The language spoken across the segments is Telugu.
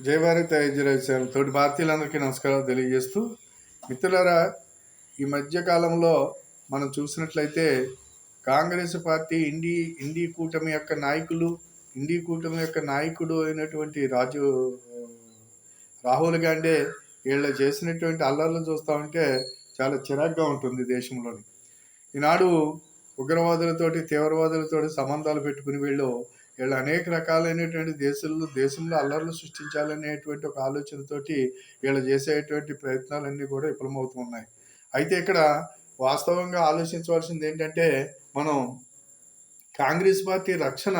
జై భారత్ ఐజరాజు తోటి భారతీయులందరికీ నమస్కారం తెలియజేస్తూ మిత్రులారా ఈ మధ్య కాలంలో మనం చూసినట్లయితే కాంగ్రెస్ పార్టీ ఇండి ఇండి కూటమి యొక్క నాయకులు ఇండి కూటమి యొక్క నాయకుడు అయినటువంటి రాజు రాహుల్ గాంధీ వీళ్ళు చేసినటువంటి అల్లర్లు చూస్తూ ఉంటే చాలా చిరాగ్గా ఉంటుంది దేశంలోని. ఈనాడు ఉగ్రవాదులతోటి తీవ్రవాదులతోటి సంబంధాలు పెట్టుకుని వీళ్ళు వీళ్ళు అనేక రకాలైనటువంటి దేశంలో దేశంలో అల్లర్లు సృష్టించాలనేటువంటి ఒక ఆలోచనతోటి వీళ్ళు చేసేటువంటి ప్రయత్నాలన్నీ కూడా విఫలమవుతున్నాయి. అయితే ఇక్కడ వాస్తవంగా ఆలోచించవలసింది ఏంటంటే మనం కాంగ్రెస్ పార్టీ రక్షణ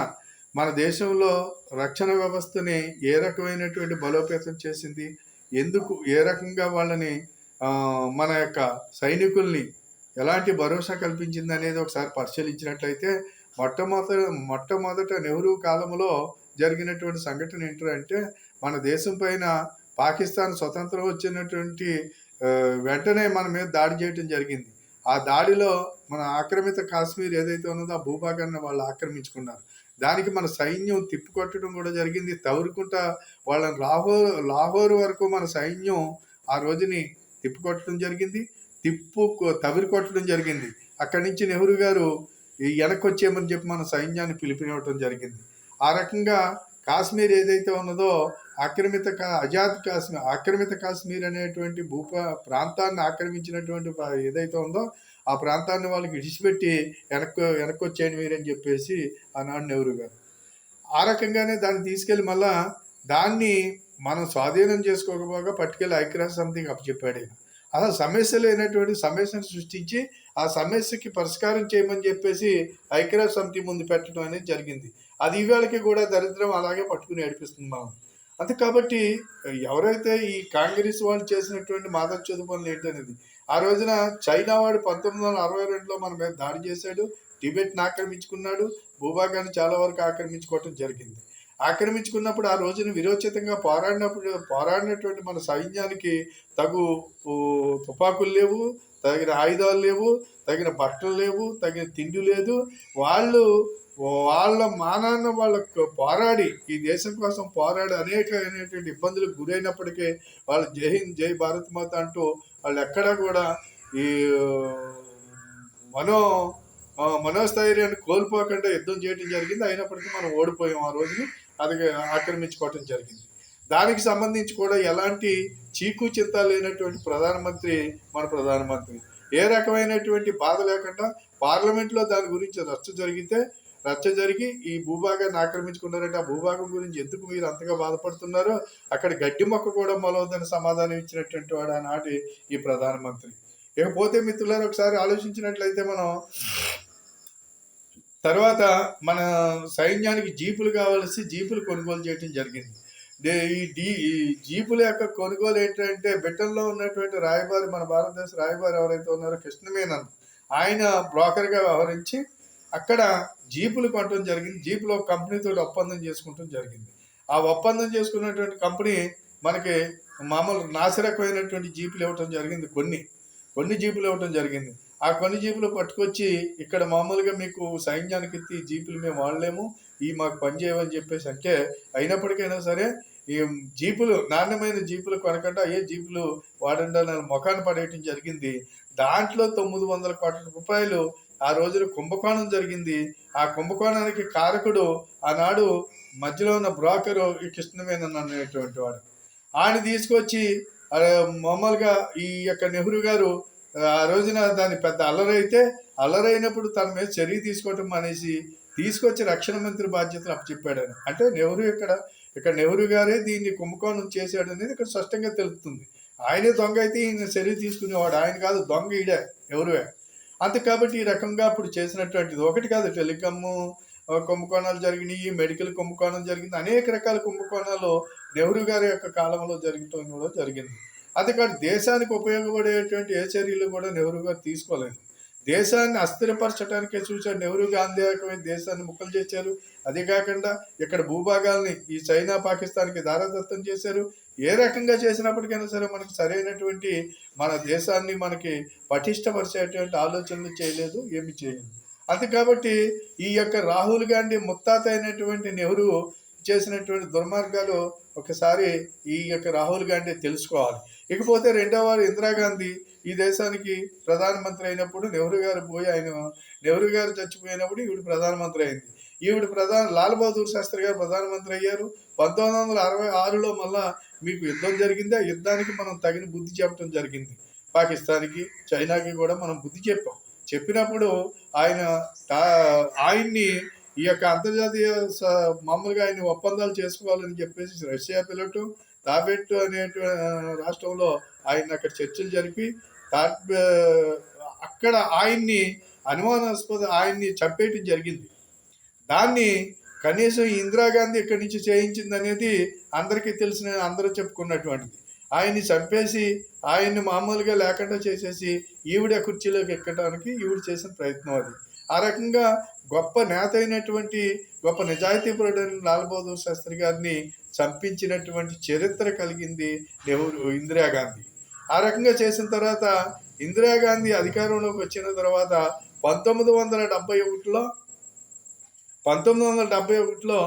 మన దేశంలో రక్షణ వ్యవస్థని ఏ రకమైనటువంటి బలోపేతం చేసింది ఎందుకు ఏ రకంగా వాళ్ళని మన యొక్క సైనికుల్ని ఎలాంటి భరోసా కల్పించింది అనేది ఒకసారి పరిశీలించినట్లయితే మొట్టమొదట మొట్టమొదట నెహ్రూ కాలంలో జరిగినటువంటి సంఘటన ఏంటంటే మన దేశం పైన పాకిస్తాన్ స్వతంత్రం వచ్చినటువంటి వెంటనే మన మీద దాడి చేయటం జరిగింది. ఆ దాడిలో మన ఆక్రమిత కాశ్మీర్ ఏదైతే ఉన్నదో ఆ భూభాగాన్ని వాళ్ళు ఆక్రమించుకున్నారు. దానికి మన సైన్యం తిప్పికొట్టడం కూడా జరిగింది. తవరుకుంటా వాళ్ళని లాహోర్ లాహోర్ వరకు మన సైన్యం ఆ రోజుని తిప్పికొట్టడం జరిగింది. తిప్పు తవిరి కొట్టడం జరిగింది. అక్కడి నుంచి నెహ్రూ గారు వెనక్కి వచ్చేయమని చెప్పి మన సైన్యాన్ని పిలిపినవటం జరిగింది. ఆ రకంగా కాశ్మీర్ ఏదైతే ఉన్నదో ఆక్రమిత కా అజాద్ కాశ్మీర్ ఆక్రమిత కాశ్మీర్ అనేటువంటి భూ ప్రాంతాన్ని ఆక్రమించినటువంటి ఏదైతే ఉందో ఆ ప్రాంతాన్ని వాళ్ళకి విడిచిపెట్టి వెనక్కి వెనక్కి వచ్చేయండి మీరని చెప్పేసి అన్నాడు నెహ్రూ గారు. ఆ రకంగానే దాన్ని తీసుకెళ్ళి మళ్ళా దాన్ని మనం స్వాధీనం చేసుకోకపోగా పట్టుకెళ్ళి ఐక్యరాజ్య సమితికి అప్పచెప్పాడు ఈయన. అసలు సమస్య లేనటువంటి సమస్యను సృష్టించి ఆ సమస్యకి పరిష్కారం చేయమని చెప్పేసి ఐక్యరాజ్య సమితి ముందు పెట్టడం అనేది జరిగింది. అది ఇవాళకి కూడా దరిద్రం అలాగే పట్టుకుని ఏడిపిస్తుంది మనం అంతే కాబట్టి ఎవరైతే ఈ కాంగ్రెస్ వాళ్ళు చేసినటువంటి మాదచ్చుదు పనులు ఏంటనేది ఆ రోజున చైనా వాడు పంతొమ్మిది వందల అరవై రెండులో మన మీద దాడి చేశాడు టిబెట్ని ఆక్రమించుకున్నాడు భూభాగాన్ని చాలా వరకు ఆక్రమించుకోవటం జరిగింది. ఆక్రమించుకున్నప్పుడు ఆ రోజున విరోచితంగా పోరాడినప్పుడు పోరాడినటువంటి మన సైన్యానికి తగు తుపాకులు లేవు తగిన ఆయుధాలు లేవు తగిన బట్టలు లేవు తగిన తిండి లేదు. వాళ్ళు వాళ్ళ మానాన్న వాళ్ళకు పోరాడి ఈ దేశం కోసం పోరాడి అనేకమైనటువంటి ఇబ్బందులకు గురైనప్పటికీ వాళ్ళు జై హింద్ జై భారత్ మాత అంటూ వాళ్ళు ఎక్కడా కూడా ఈ మనో మనోస్థైర్యాన్ని కోల్పోకుండా యుద్ధం చేయడం జరిగింది. అయినప్పటికీ మనం ఓడిపోయాం ఆ రోజుని. అది ఆక్రమించుకోవటం జరిగింది. దానికి సంబంధించి కూడా ఎలాంటి చీకు చింత లేనటువంటి ప్రధానమంత్రి మన ప్రధానమంత్రి ఏ రకమైనటువంటి బాధ లేకుండా పార్లమెంట్లో దాని గురించి రచ్చ జరిగితే రచ్చ జరిగి ఈ భూభాగాన్ని ఆక్రమించుకున్నారంటే ఆ భూభాగం గురించి ఎందుకు మీరు అంతగా బాధపడుతున్నారో అక్కడ గడ్డి మొక్క కూడా మొలవదని సమాధానం ఇచ్చినటువంటి వాడు ఆనాటి ఈ ప్రధానమంత్రి. ఇకపోతే మిత్రులారు ఒకసారి ఆలోచించినట్లయితే మనం తర్వాత మన సైన్యానికి జీపులు కావాల్సి జీపులు కొనుగోలు చేయడం జరిగింది. ఈ డీ ఈ జీపుల యొక్క కొనుగోలు ఏంటంటే బ్రిటన్లో ఉన్నటువంటి రాయబారి మన భారతదేశ రాయబారి ఎవరైతే ఉన్నారో కృష్ణమేనన్ ఆయన బ్రోకర్గా వ్యవహరించి అక్కడ జీపులు కొనడం జరిగింది. జీపులో కంపెనీతో ఒప్పందం చేసుకుంటం జరిగింది. ఆ ఒప్పందం చేసుకున్నటువంటి కంపెనీ మనకి మామూలు నాసిరకమైనటువంటి జీపులు ఇవ్వటం జరిగింది. కొన్ని కొన్ని జీపులు ఇవ్వటం జరిగింది. ఆ కొన్ని జీపులు పట్టుకొచ్చి ఇక్కడ మామూలుగా మీకు సైన్యానికి ఇచ్చి జీపులు మేము వాడలేము ఈ మాకు పనిచేయమని చెప్పేసి అంటే అయినప్పటికైనా సరే ఈ జీపులు నాణ్యమైన జీపులు కొనకుండా ఏ జీపులు వాడండి అని ముఖాన్ని పడేయటం జరిగింది. దాంట్లో తొమ్మిది వందల కోట్ల రూపాయలు ఆ రోజున కుంభకోణం జరిగింది. ఆ కుంభకోణానికి కారకుడు ఆనాడు మధ్యలో ఉన్న బ్రోకరు ఈ కృష్ణమేనన్ అనేటువంటి వాడు. ఆయన తీసుకొచ్చి మామూలుగా ఈ యొక్క నెహ్రూ గారు ఆ రోజున దాని పెద్ద అల్లరైతే అల్లరైనప్పుడు తన మీద చర్య తీసుకోవటం అనేసి తీసుకొచ్చి రక్షణ మంత్రి బాధ్యతలు అప్పచెప్పాడని. అంటే నెహ్రూ ఇక్కడ ఇక్కడ నెహ్రూ గారే దీన్ని కుంభకోణం చేశాడు అనేది ఇక్కడ స్పష్టంగా తెలుస్తుంది ఆయనే దొంగ అయితే ఈయన చర్య తీసుకునేవాడు. ఆయన కాదు దొంగ ఈడే ఎవరువే అంతే కాబట్టి ఈ రకంగా అప్పుడు చేసినటువంటిది ఒకటి కాదు టెలికామ్ కుంభకోణాలు జరిగినాయి మెడికల్ కుంభకోణం జరిగింది అనేక రకాల కుంభకోణాలు నెహ్రూ గారి యొక్క కాలంలో జరగటం కూడా జరిగింది. అది కాదు దేశానికి ఉపయోగపడేటువంటి ఏ చర్యలు కూడా నెహ్రూ గారు తీసుకోలేదు. దేశాన్ని అస్థిరపరచడానికే చూశారు. నెహ్రూ గాంధీకమైన దేశాన్ని ముక్కలు చేశారు. అదే కాకుండా ఇక్కడ భూభాగాల్ని ఈ చైనా పాకిస్తాన్కి దారదత్తం చేశారు. ఏ రకంగా చేసినప్పటికైనా సరే మనకి సరైనటువంటి మన దేశాన్ని మనకి పటిష్టపరిచేటువంటి ఆలోచనలు చేయలేదు ఏమి చేయలేదు. అది కాబట్టి ఈ యొక్క రాహుల్ గాంధీ ముత్తాత అయినటువంటి నెహ్రూ చేసినటువంటి దుర్మార్గాలు ఒకసారి ఈ యొక్క రాహుల్ గాంధీ తెలుసుకోవాలి. ఇకపోతే రెండవ వారు ఇందిరాగాంధీ ఈ దేశానికి ప్రధానమంత్రి అయినప్పుడు నెహ్రూ గారు పోయి ఆయన నెహ్రూ గారు చచ్చిపోయినప్పుడు ఈవిడ ప్రధానమంత్రి అయింది. ఈవిడ ప్రధాన లాల్ బహదూర్ శాస్త్రి గారు ప్రధానమంత్రి అయ్యారు. పంతొమ్మిది వందల అరవై ఆరులో మళ్ళా మీకు యుద్ధం జరిగింది. ఆ యుద్ధానికి మనం తగిన బుద్ధి చెప్పడం జరిగింది. పాకిస్తాన్కి చైనాకి కూడా మనం బుద్ధి చెప్పాం. చెప్పినప్పుడు ఆయన ఆయన్ని ఈ యొక్క అంతర్జాతీయ స- మామూలుగా ఆయన ఒప్పందాలు చేసుకోవాలని చెప్పేసి రష్యా పిల్లటం తాబెట్టు అనే రాష్ట్రంలో ఆయన అక్కడ చర్చలు జరిపి తా- అక్కడ ఆయన్ని అనుమానాస్పద ఆయన్ని చంపేయటం జరిగింది. దాన్ని కనీసం ఇందిరాగాంధీ ఇక్కడి నుంచి చేయించింది అనేది అందరికీ తెలిసిన అందరూ చెప్పుకున్నటువంటిది. ఆయన్ని చంపేసి ఆయన్ని మామూలుగా లేకుండా చేసేసి ఈవిడ కుర్చీలోకి ఎక్కడానికి ఈవిడ చేసిన ప్రయత్నం అది. ఆ రకంగా గొప్ప నేత అయినటువంటి గొప్ప నిజాయితీపరుడైన లాల్ బహదూర్ శాస్త్రి గారిని చంపించినటువంటి చరిత్ర కలిగింది నెహ్రూ ఇందిరాగాంధీ ఆ రకంగా చేసిన తర్వాత ఇందిరాగాంధీ అధికారంలోకి వచ్చిన తర్వాత పంతొమ్మిది వందల డెబ్బై ఒకటిలో పంతొమ్మిది వందల డెబ్బై ఒకటిలో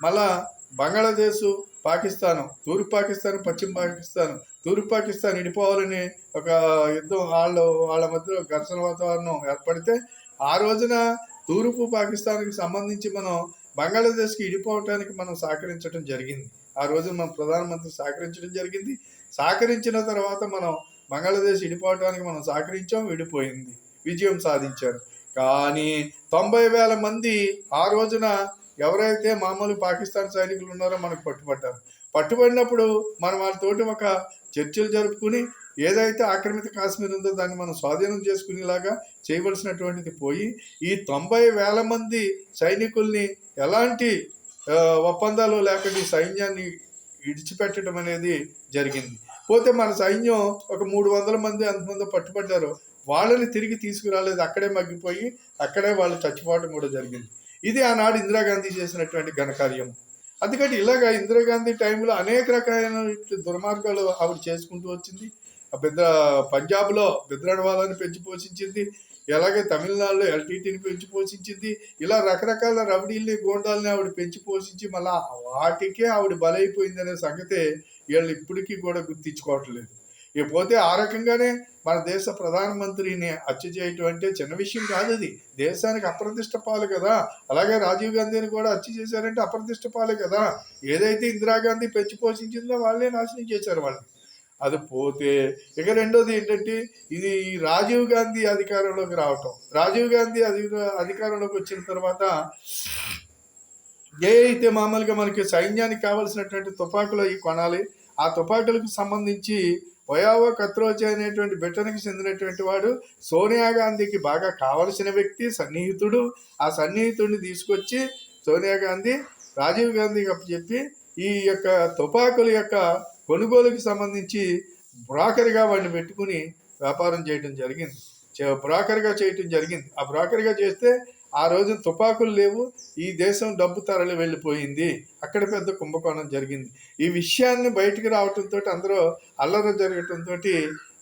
మళ్ళా బంగ్లాదేశ్ పాకిస్తాన్ తూర్పు పాకిస్తాన్ పశ్చిమ పాకిస్తాన్ తూర్పు పాకిస్తాన్ ఇడిపోవాలని ఒక యుద్ధం వాళ్ళు వాళ్ళ మధ్యలో ఘర్షణ వాతావరణం ఏర్పడితే ఆ రోజున తూర్పు పాకిస్తాన్కి సంబంధించి మనం బంగ్లాదేశ్కి ఇడిపోవటానికి మనం సహకరించడం జరిగింది. ఆ రోజు మన ప్రధానమంత్రి సహకరించడం జరిగింది. సహకరించిన తర్వాత మనం బంగ్లాదేశ్ ఇడిపోవటానికి మనం సహకరించాం విడిపోయింది. విజయం సాధించారు. కానీ తొంభై వేల మంది ఆ రోజున ఎవరైతే మామూలు పాకిస్తాన్ సైనికులు ఉన్నారో మనకు పట్టుబడ్డారు. పట్టుబడినప్పుడు మనం వాళ్ళతోటి ఒక చర్చలు జరుపుకుని ఏదైతే ఆక్రమిత కాశ్మీర్ ఉందో దాన్ని మనం స్వాధీనం చేసుకునేలాగా చేయవలసినటువంటిది పోయి ఈ తొంభై వేల మంది సైనికుల్ని ఎలాంటి ఒప్పందాలు లేకుండా ఈ సైన్యాన్ని విడిచిపెట్టడం అనేది జరిగింది. పోతే మన సైన్యం ఒక మూడు వందల మంది అంతమంది పట్టుబడ్డారు. వాళ్ళని తిరిగి తీసుకురాలేదు. అక్కడే మగ్గిపోయి అక్కడే వాళ్ళు చచ్చిపోవడం కూడా జరిగింది. ఇది ఆనాడు ఇందిరాగాంధీ చేసినటువంటి ఘనకార్యం. అందుకని ఇలాగా ఇందిరాగాంధీ టైంలో అనేక రకాలైన దుర్మార్గాలు ఆవిడ చేసుకుంటూ వచ్చింది. ఆ పెద్ద పంజాబ్లో బిద్రడవాలని పెంచి పోషించింది. ఎలాగే తమిళనాడులో ఎల్టీటీని పెంచి పోషించింది. ఇలా రకరకాల రౌడీల్ని గోండాల్ని ఆవిడ పెంచి పోషించి మళ్ళా వాటికే ఆవిడ బలైపోయింది అనే సంగతే వీళ్ళు ఇప్పటికీ కూడా గుర్తించుకోవట్లేదు. ఇకపోతే ఆ రకంగానే మన దేశ ప్రధానమంత్రిని హత్య చేయటం అంటే చిన్న విషయం కాదు అది. దేశానికి అప్రతిష్ట పాలు కదా. అలాగే రాజీవ్ గాంధీని కూడా హత్య చేశారంటే అప్రతిష్ట పాలే కదా. ఏదైతే ఇందిరాగాంధీ పెంచి పోషించిందో వాళ్ళే నాశనం చేశారు వాళ్ళని. అది పోతే ఇక రెండోది ఏంటంటే ఇది రాజీవ్ గాంధీ అధికారంలోకి రావటం. రాజీవ్ గాంధీ అధి అధికారంలోకి వచ్చిన తర్వాత ఏ అయితే మామూలుగా మనకి సైన్యానికి కావలసినటువంటి తుపాకులు అవి కొనాలి ఆ తుపాకులకు సంబంధించి ఒయావో కత్రోజీ అనేటువంటి బ్రిటన్కి చెందినటువంటి వాడు సోనియా గాంధీకి బాగా కావలసిన వ్యక్తి సన్నిహితుడు. ఆ సన్నిహితుడిని తీసుకొచ్చి సోనియా గాంధీ రాజీవ్ గాంధీకి చెప్పి ఈ యొక్క తుపాకుల యొక్క కొనుగోలుకి సంబంధించి బ్రోకర్గా వాడిని పెట్టుకుని వ్యాపారం చేయడం జరిగింది. చే- బ్రోకర్గా చేయటం జరిగింది. ఆ బ్రోకర్గా చేస్తే ఆ రోజు తుపాకులు లేవు ఈ దేశం డబ్బు తరలి వెళ్ళిపోయింది. అక్కడ పెద్ద కుంభకోణం జరిగింది. ఈ విషయాన్ని బయటికి రావటంతో అందరూ అల్లరి జరగటంతో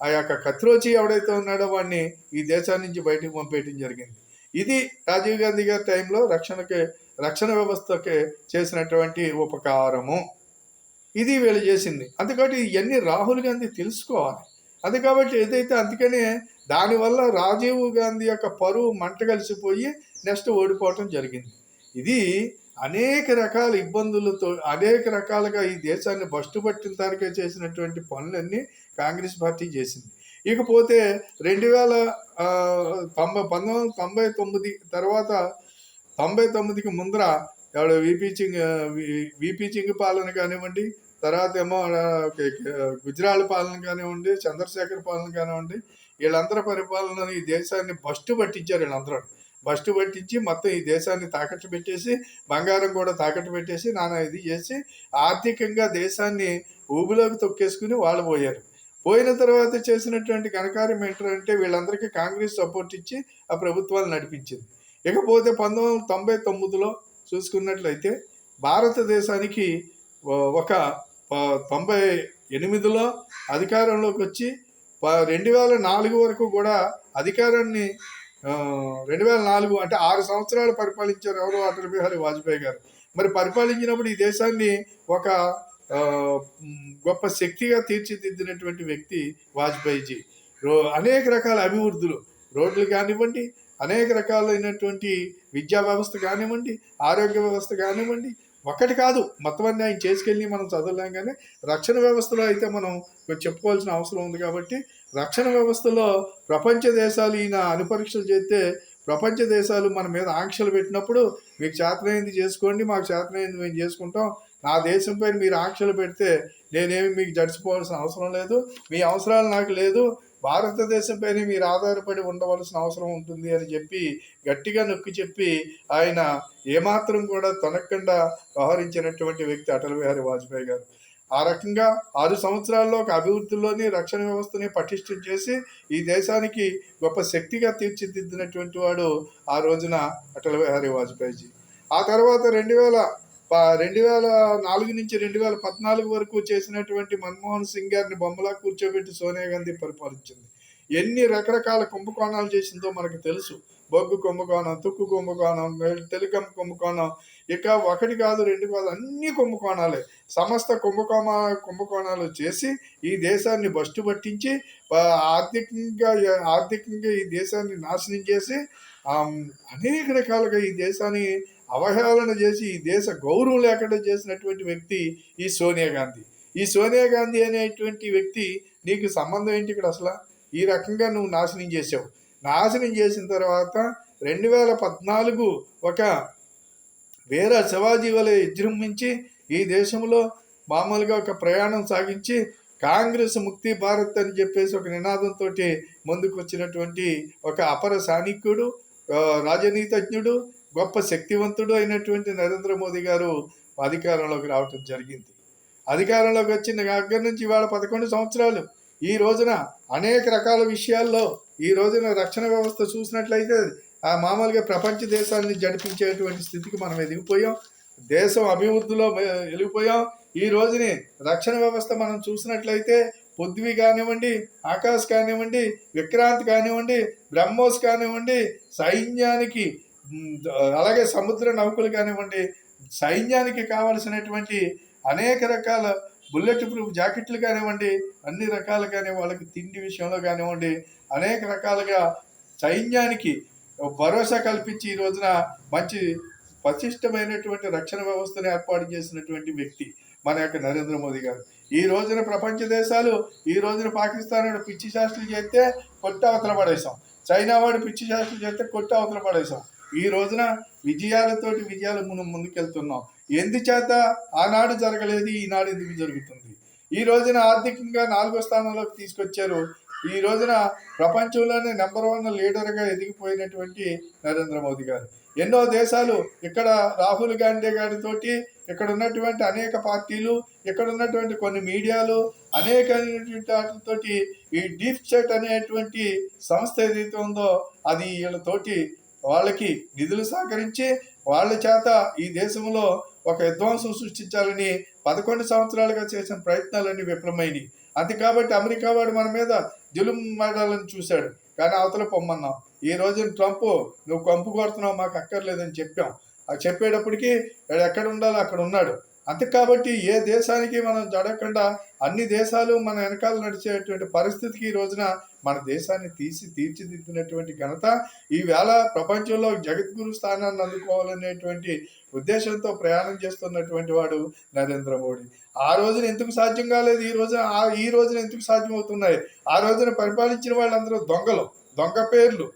ఆ యొక్క కత్రోచి ఎవడైతే ఉన్నాడో వాడిని ఈ దేశాన్ని నుంచి బయటకు పంపేయటం జరిగింది. ఇది రాజీవ్ గాంధీ గారి టైంలో రక్షణకి రక్షణ వ్యవస్థకి చేసినటువంటి ఉపకారము. ఇది వీళ్ళు చేసింది. అందుకని ఇవన్నీ రాహుల్ గాంధీ తెలుసుకోవాలి. అది కాబట్టి ఏదైతే అందుకనే దానివల్ల రాజీవ్ గాంధీ యొక్క పరువు మంట కలిసిపోయి నెక్స్ట్ ఓడిపోవటం జరిగింది. ఇది అనేక రకాల ఇబ్బందులతో అనేక రకాలుగా ఈ దేశాన్ని బస్టు పట్టిన పట్టించడానికే చేసినటువంటి పనులన్నీ కాంగ్రెస్ పార్టీ చేసింది. ఇకపోతే రెండు వేల తొంభై పంతొమ్మిది వందల తొంభై తొమ్మిది తర్వాత తొంభై తొమ్మిదికి ముందర ఎవడు విపి చింగ్ విపి చింగ్ పాలన కానివ్వండి తర్వాత ఏమో గుజరాల్ పాలన కానివ్వండి చంద్రశేఖర్ పాలన కానివ్వండి వీళ్ళందరి పరిపాలన ఈ దేశాన్ని బస్టు పట్టించారు వీళ్ళందరూ. బస్టు పట్టించి మొత్తం ఈ దేశాన్ని తాకట్టు పెట్టేసి బంగారం కూడా తాకట్టు పెట్టేసి నానా ఇది చేసి ఆర్థికంగా దేశాన్ని ఊబిలోకి తొక్కేసుకుని వాళ్ళు పోయారు. పోయిన తర్వాత చేసినటువంటి ఘనకార్యం ఏంటంటే వీళ్ళందరికీ కాంగ్రెస్ సపోర్ట్ ఇచ్చి ఆ ప్రభుత్వాలు నడిపించింది. ఇకపోతే పంతొమ్మిది వందల తొంభై తొమ్మిదిలో చూసుకున్నట్లయితే భారతదేశానికి ఒక తొంభై ఎనిమిదిలో అధికారంలోకి వచ్చి ప- రెండు వేల నాలుగు వరకు కూడా అధికారాన్ని రెండు వేల నాలుగు అంటే ఆరు సంవత్సరాలు పరిపాలించారు ఎవరు అటల్ బిహారీ వాజ్పేయి గారు. మరి పరిపాలించినప్పుడు ఈ దేశాన్ని ఒక గొప్ప శక్తిగా తీర్చిదిద్దినటువంటి వ్యక్తి వాజ్పేయిజీ. రో అనేక రకాల అభివృద్ధులు రోడ్లు కానివ్వండి అనేక రకాలైనటువంటి విద్యా వ్యవస్థ కానివ్వండి ఆరోగ్య వ్యవస్థ కానివ్వండి ఒకటి కాదు మొత్తం అన్ని ఆయన చేసుకెళ్ళి మనం చదవలేం కానీ రక్షణ వ్యవస్థలో అయితే మనం చెప్పుకోవాల్సిన అవసరం ఉంది కాబట్టి రక్షణ వ్యవస్థలో ప్రపంచ దేశాలు ఈయన అనుపరీక్షలు చేస్తే ప్రపంచ దేశాలు మన మీద ఆంక్షలు పెట్టినప్పుడు మీకు చేతనైంది చేసుకోండి మాకు చేతనైంది మేము చేసుకుంటాం. నా దేశం పైన మీరు ఆంక్షలు పెడితే నేనేమి మీకు జడిచిపోవాల్సిన అవసరం లేదు. మీ అవసరాలు నాకు లేదు. భారతదేశం పైన మీరు ఆధారపడి ఉండవలసిన అవసరం ఉంటుంది అని చెప్పి గట్టిగా నొక్కి చెప్పి ఆయన ఏమాత్రం కూడా తొనకుండా వ్యవహరించినటువంటి వ్యక్తి అటల్ బిహారీ వాజ్పేయి గారు. ఆ రకంగా ఆరు సంవత్సరాల్లో ఒక అభివృద్ధిలోని రక్షణ వ్యవస్థని పటిష్టం చేసి ఈ దేశానికి గొప్ప శక్తిగా తీర్చిదిద్దినటువంటి వాడు ఆ రోజున అటల్ బిహారీ వాజ్పేయిజీ ఆ తర్వాత రెండు వేల రెండు వేల నాలుగు నుంచి రెండు వేల పద్నాలుగు వరకు చేసినటువంటి మన్మోహన్ సింగ్ గారిని బొమ్మలా కూర్చోబెట్టి సోనియా గాంధీ పరిపాలించింది. ఎన్ని రకరకాల కుంభకోణాలు చేసిందో మనకు తెలుసు. బొగ్గు కుంభకోణం తుక్కు కుంభకోణం టెలికాం కుంభకోణం ఇక ఒకటి కాదు రెండు కాదు అన్ని కుంభకోణాలే. సమస్త కుంభకోణ కుంభకోణాలు చేసి ఈ దేశాన్ని బస్టు పట్టించి ఆర్థికంగా ఆర్థికంగా ఈ దేశాన్ని నాశనం చేసి అనేక రకాలుగా ఈ దేశాన్ని అవహేళన చేసి ఈ దేశ గౌరవం లేకుండా చేసినటువంటి వ్యక్తి ఈ సోనియా గాంధీ. ఈ సోనియా గాంధీ అనేటువంటి వ్యక్తి నీకు సంబంధం ఏంటి ఇక్కడ అసలు? ఈ రకంగా నువ్వు నాశనం చేసావు. నాశనం చేసిన తర్వాత రెండు వేల పద్నాలుగు ఒక వీర శివాజీ వలె విజృంభించి ఈ దేశంలో మామూలుగా ఒక ప్రయాణం సాగించి కాంగ్రెస్ ముక్తి భారత్ అని చెప్పేసి ఒక నినాదంతో ముందుకు వచ్చినటువంటి ఒక అపర సానికుడు రాజనీతజ్ఞుడు గొప్ప శక్తివంతుడు అయినటువంటి నరేంద్ర మోదీ గారు అధికారంలోకి రావటం జరిగింది. అధికారంలోకి వచ్చిన దగ్గర నుంచి ఇవాళ పదకొండు సంవత్సరాలు. ఈ రోజున అనేక రకాల విషయాల్లో ఈ రోజున రక్షణ వ్యవస్థ చూసినట్లయితే ఆ మామూలుగా ప్రపంచ దేశాన్ని జడిపించేటువంటి స్థితికి మనం ఎదిగిపోయాం. దేశం అభివృద్ధిలో వెలిగిపోయాం ఈ రోజుని రక్షణ వ్యవస్థ మనం చూసినట్లయితే పృథ్వీ కానివ్వండి ఆకాశ్ కానివ్వండి విక్రాంత్ కానివ్వండి బ్రహ్మోస్ కానివ్వండి సైన్యానికి అలాగే సముద్ర నౌకలు కానివ్వండి సైన్యానికి కావలసినటువంటి అనేక రకాల బుల్లెట్ ప్రూఫ్ జాకెట్లు కానివ్వండి అన్ని రకాలుగానే వాళ్ళకి తిండి విషయంలో కానివ్వండి అనేక రకాలుగా సైన్యానికి భరోసా కల్పించి ఈ రోజున మంచి పటిష్టమైనటువంటి రక్షణ వ్యవస్థను ఏర్పాటు చేసినటువంటి వ్యక్తి మన యొక్క నరేంద్ర మోదీ గారు. ఈ రోజున ప్రపంచ దేశాలు ఈ రోజున పాకిస్తాన్ వాడు పిచ్చి శాస్త్రులు చేస్తే కొట్ట అవతల పడేసాం చైనా వాడు పిచ్చి శాస్త్రులు చేస్తే కొట్ట అవతల పడేసాం ఈ రోజున విజయాలతోటి విజయాలు మనం ముందుకెళ్తున్నాం. ఎందుచేత ఆనాడు జరగలేదు ఈనాడు ఎందుకు జరుగుతుంది? ఈ రోజున ఆర్థికంగా నాలుగో స్థానంలోకి తీసుకొచ్చారు ఈ రోజున ప్రపంచంలోనే నెంబర్ వన్ లీడర్గా ఎదిగిపోయినటువంటి నరేంద్ర మోదీ గారు. ఎన్నో దేశాలు ఇక్కడ రాహుల్ గాంధీ గారితోటి ఇక్కడ ఉన్నటువంటి అనేక పార్టీలు ఇక్కడ ఉన్నటువంటి కొన్ని మీడియాలు అనేక వాటితోటి ఈ డీప్ సెట్ అనేటువంటి సంస్థ ఏదైతే ఉందో అది వీళ్ళతోటి వాళ్ళకి నిధులు సహకరించి వాళ్ళ చేత ఈ దేశంలో ఒక విధ్వంసం సృష్టించాలని పదకొండు సంవత్సరాలుగా చేసిన ప్రయత్నాలన్నీ విఫలమైనవి అంతే కాబట్టి అమెరికా వాడు మన మీద జులుం మాడాలని చూశాడు. కానీ అవతల పొమ్మన్నాం. ఈ రోజు ట్రంప్ నువ్వు కంపు కొడుతున్నావు మాకు అక్కర్లేదని చెప్పాం. అది చెప్పేటప్పటికి వాడు ఎక్కడ ఉండాలో అక్కడ ఉన్నాడు. అంతే కాబట్టి ఏ దేశానికి మనం జడకుండా అన్ని దేశాలు మన వెనకాల నడిచేటువంటి పరిస్థితికి ఈ రోజున మన దేశాన్ని తీసి తీర్చిదిద్దినటువంటి ఘనత ఈవేళ ప్రపంచంలో జగద్గురు స్థానాన్ని అందుకోవాలనేటువంటి ఉద్దేశంతో ప్రయాణం చేస్తున్నటువంటి వాడు నరేంద్ర మోడీ. ఆ రోజున ఎందుకు సాధ్యం కాలేదు? ఈ రోజున ఆ- ఈ రోజున ఎందుకు సాధ్యం అవుతున్నాయి ఆ రోజున పరిపాలించిన వాళ్ళందరూ దొంగలు దొంగ పేర్లు.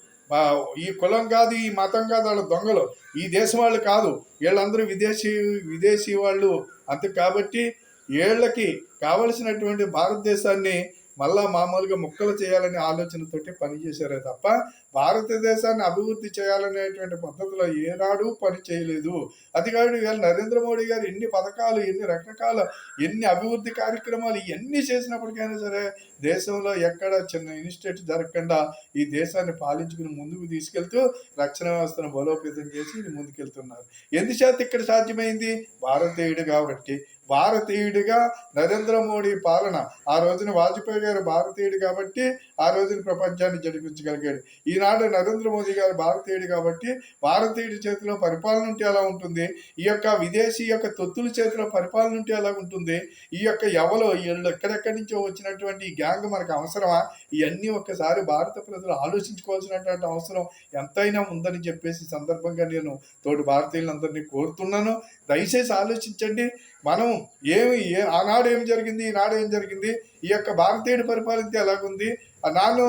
ఈ కులం కాదు ఈ మతం కాదు వాళ్ళ దొంగలు. ఈ దేశం వాళ్ళు కాదు. వీళ్ళందరూ విదేశీ విదేశీ వాళ్ళు. అంతే కాబట్టి వీళ్ళకి కావలసినటువంటి భారతదేశాన్ని మళ్ళా మామూలుగా ముక్కలు చేయాలనే ఆలోచనతోటి పనిచేశారే తప్ప భారతదేశాన్ని అభివృద్ధి చేయాలనేటువంటి పద్ధతిలో ఏనాడు పని చేయలేదు. అది కాదు ఇవాళ నరేంద్ర మోడీ గారు ఎన్ని పథకాలు ఎన్ని రకరకాల ఎన్ని అభివృద్ధి కార్యక్రమాలు ఇవన్నీ చేసినప్పటికైనా సరే దేశంలో ఎక్కడ చిన్న ఇన్స్టిట్యూట్ జరగకుండా ఈ దేశాన్ని పాలించుకుని ముందుకు తీసుకెళ్తూ రక్షణ వ్యవస్థను బలోపేతం చేసి ఇది ముందుకెళ్తున్నారు. ఎందుచేత ఇక్కడ సాధ్యమైంది? భారతీయుడు కాబట్టి భారతీయుడిగా నరేంద్ర మోడీ పాలన. ఆ రోజున వాజ్పేయి గారు భారతీయుడు కాబట్టి ఆ రోజున ప్రపంచాన్ని జరిపించగలిగాడు ఈ ఈనాడు నరేంద్ర మోదీ గారు భారతీయుడు కాబట్టి భారతీయుడి చేతిలో పరిపాలన ఉంటే ఎలా ఉంటుంది? ఈ యొక్క విదేశీ యొక్క తొత్తుల చేతిలో పరిపాలన ఉంటే ఎలా ఉంటుంది? ఈ యొక్క ఎవలో వీళ్ళు ఎక్కడెక్కడి నుంచో వచ్చినటువంటి ఈ గ్యాంగ్ మనకు అవసరమా? ఇవన్నీ ఒక్కసారి భారత ప్రజలు ఆలోచించుకోవాల్సినటువంటి అవసరం ఎంతైనా ఉందని చెప్పేసి సందర్భంగా నేను తోటి భారతీయులందరినీ కోరుతున్నాను. దయచేసి ఆలోచించండి. మనం ఏమి ఏ ఆనాడు ఏం జరిగింది ఈనాడు ఏం జరిగింది ఈ యొక్క భారతీయుడు పరిపాలిస్తే ఎలాగుంది నాను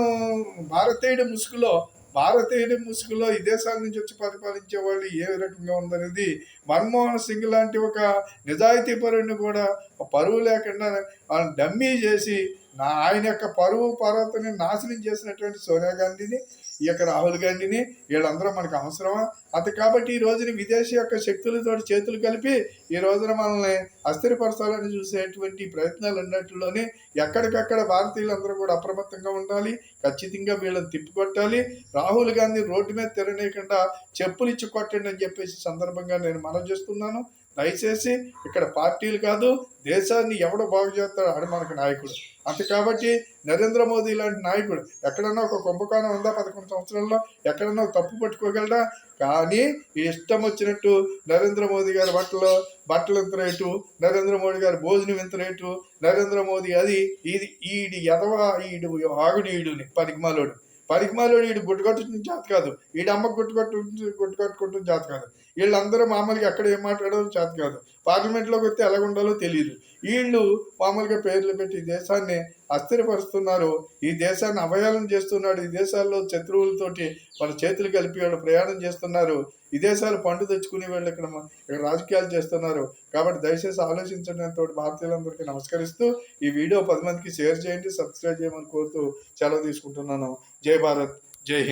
భారతీయుడి ముసుగులో భారతీయుడి ముసుగులో ఈ దేశాల నుంచి వచ్చి పరిపాలించే వాళ్ళు ఏ రకంగా ఉందనేది మన్మోహన్ సింగ్ లాంటి ఒక నిజాయితీ పరుడిని కూడా పరువు లేకుండా వాళ్ళని డమ్మీ చేసి నా ఆయన యొక్క పరువు పర్వతని నాశనం చేసినటువంటి సోనియా గాంధీని ఈ యొక్క రాహుల్ గాంధీని వీళ్ళందరూ మనకు అవసరమా? అది కాబట్టి ఈ రోజున విదేశీ యొక్క శక్తులతో చేతులు కలిపి ఈ రోజున మనల్ని అస్థిరపరచాలని చూసేటువంటి ప్రయత్నాలు అన్నట్లులోనే ఎక్కడికక్కడ భారతీయులందరూ కూడా అప్రమత్తంగా ఉండాలి ఖచ్చితంగా వీళ్ళని తిప్పికొట్టాలి. రాహుల్ గాంధీ రోడ్డు మీద తిరగనీయకుండా చెప్పులు ఇచ్చి కొట్టండి అని చెప్పేసి సందర్భంగా నేను మనం చేస్తున్నాను. దయచేసి ఇక్కడ పార్టీలు కాదు దేశాన్ని ఎవడు బాగు చేస్తాడో అని మనకు నాయకుడు. అంతే కాబట్టి నరేంద్ర మోదీ లాంటి నాయకుడు ఎక్కడన్నా ఒక కుంభకోణం ఉందా పదకొండు సంవత్సరాల్లో? ఎక్కడన్నా ఒక తప్పు పట్టుకోగలడా? కానీ ఇష్టం వచ్చినట్టు నరేంద్ర మోదీ గారి బట్టలు బట్టలు ఇంత రేటు నరేంద్ర మోడీ గారి భోజనం ఇంత రేటు నరేంద్ర మోదీ అది ఇది ఈడి ఎదవ ఈడు ఆగుడు ఈడుని పనికిమాలోడు పనికిమాలోడు ఈడు గుట్టు జాతి కాదు. ఈడు అమ్మ గుట్టు కట్టు జాతి కాదు. వీళ్ళందరూ మామూలుగా ఎక్కడ ఏం మాట్లాడాలో చేత కాదు. పార్లమెంట్లోకి వస్తే ఎలా ఉండాలో తెలియదు వీళ్ళు మామూలుగా పేర్లు పెట్టి ఈ దేశాన్ని అస్థిరపరుస్తున్నారు. ఈ దేశాన్ని అవయాలం చేస్తున్నాడు. ఈ దేశాల్లో శత్రువులతోటి వాళ్ళ చేతులు కలిపి వాళ్ళు ప్రయాణం చేస్తున్నారు. ఈ దేశాలు పండు తెచ్చుకునే వాళ్ళు ఇక్కడ ఇక్కడ రాజకీయాలు చేస్తున్నారు. కాబట్టి దయచేసి ఆలోచించడంతో భారతీయులందరికీ నమస్కరిస్తూ ఈ వీడియో పది మందికి షేర్ చేయండి సబ్స్క్రైబ్ చేయమని కోరుతూ సెలవు తీసుకుంటున్నాను. జై భారత్. జై హింద్.